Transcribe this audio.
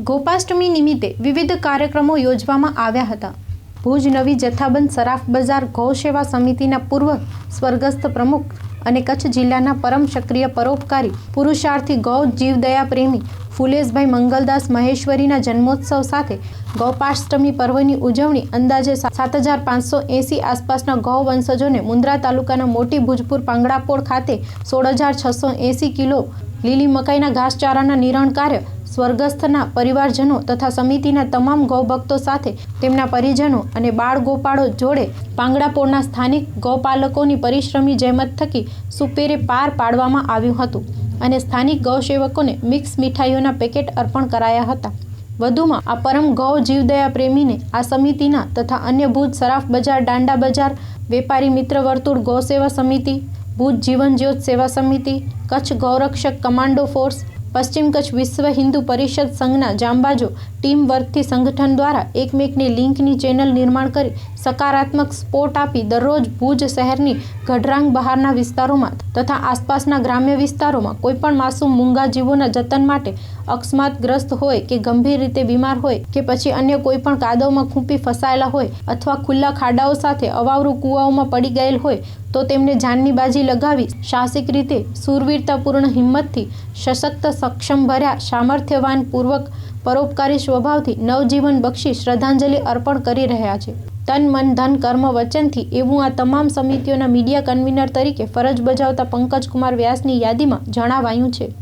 ગોપાષ્ટમી નિમિત્તે વિવિધ કાર્યક્રમો યોજવામાં આવ્યા હતા. ભુજ નવી જથ્થાબંધ સરાફ બજાર ગૌસેવા સમિતિના પૂર્વ સ્વર્ગસ્થ પ્રમુખ અને કચ્છ જિલ્લાના પરમ સક્રિય પરોપકારી પુરુષાર્થી ગૌ જીવદયા પ્રેમી ફુલેશભાઈ મંગલદાસ મહેશ્વરીના જન્મોત્સવ સાથે ગૌપાષ્ટમી પર્વની ઉજવણી અંદાજે સાત હજાર પાંચસો એંસી આસપાસના ગૌ વંશજોને મુન્દ્રા તાલુકાના મોટી ભુજપુર પાંગડાપોળ ખાતે સોળ હજાર છસો એંસી કિલો લીલી મકાઈના ઘાસચારાના નિરણ કાર્ય સ્વર્ગસ્થના પરિવારજનો તથા સમિતિના તમામ ગૌભક્તો સાથે તેમના પરિજનો અને બાળ ગોપાળો જોડે પાંગડાપોળના સ્થાનિક ગૌપાલકોની પરિશ્રમી જહેમત થકી સુપેરે પાર પાડવામાં આવ્યું હતું અને સ્થાનિક ગૌસેવકોને મિક્સ મીઠાઈઓના પેકેટ અર્પણ કરાયા હતા. વધુમાં, આ પરમ ગૌ જીવદયા પ્રેમીને આ સમિતિના તથા અન્ય ભુજ સરાફ બજાર, દાંડા બજાર, વેપારી મિત્ર વર્તુળ ગૌસેવા સમિતિ ભુજ જીવન જ્યોત સેવા સમિતિ, કચ્છ ગૌરક્ષક કમાન્ડો ફોર્સ પશ્ચિમ કચ્છ વિશ્વ હિન્દુ પરિષદ સંઘના જાંબાજો ટીમ વર્કથી સંગઠન દ્વારા એકમેકની લિંકની ચેનલ નિર્માણ કરી સકારાત્મક સ્પોટ આપી દરરોજ ભુજ શહેરની ગઢરાંગ બહારના વિસ્તારોમાં તથા આસપાસના ગ્રામ્ય વિસ્તારોમાં કોઈપણ માસૂમ મૂંગા જીવોના જતન માટે અકસ્માતગ્રસ્ત હોય કે ગંભીર રીતે બીમાર હોય કે પછી અન્ય કોઈપણ કાદવમાં ખૂંપી ફસાયેલા હોય અથવા ખુલ્લા ખાડાઓ સાથે અવાવરું કૂવાઓમાં પડી ગયેલ હોય તો તેમને જાનની બાજી લગાવી સાહસિક રીતે સુરવીરતાપૂર્ણ હિંમતથી સશક્ત, સક્ષમ ભર્યા સામર્થ્યવાન પૂર્વક પરોપકારી સ્વભાવથી નવજીવન બક્ષી શ્રદ્ધાંજલિ અર્પણ કરી રહ્યા છે. તન, મન, ધન, કર્મ વચનથી એવું આ તમામ સમિતિઓના મીડિયા કન્વીનર તરીકે ફરજ બજાવતા પંકજકુમાર વ્યાસની યાદીમાં જણાવાયું છે.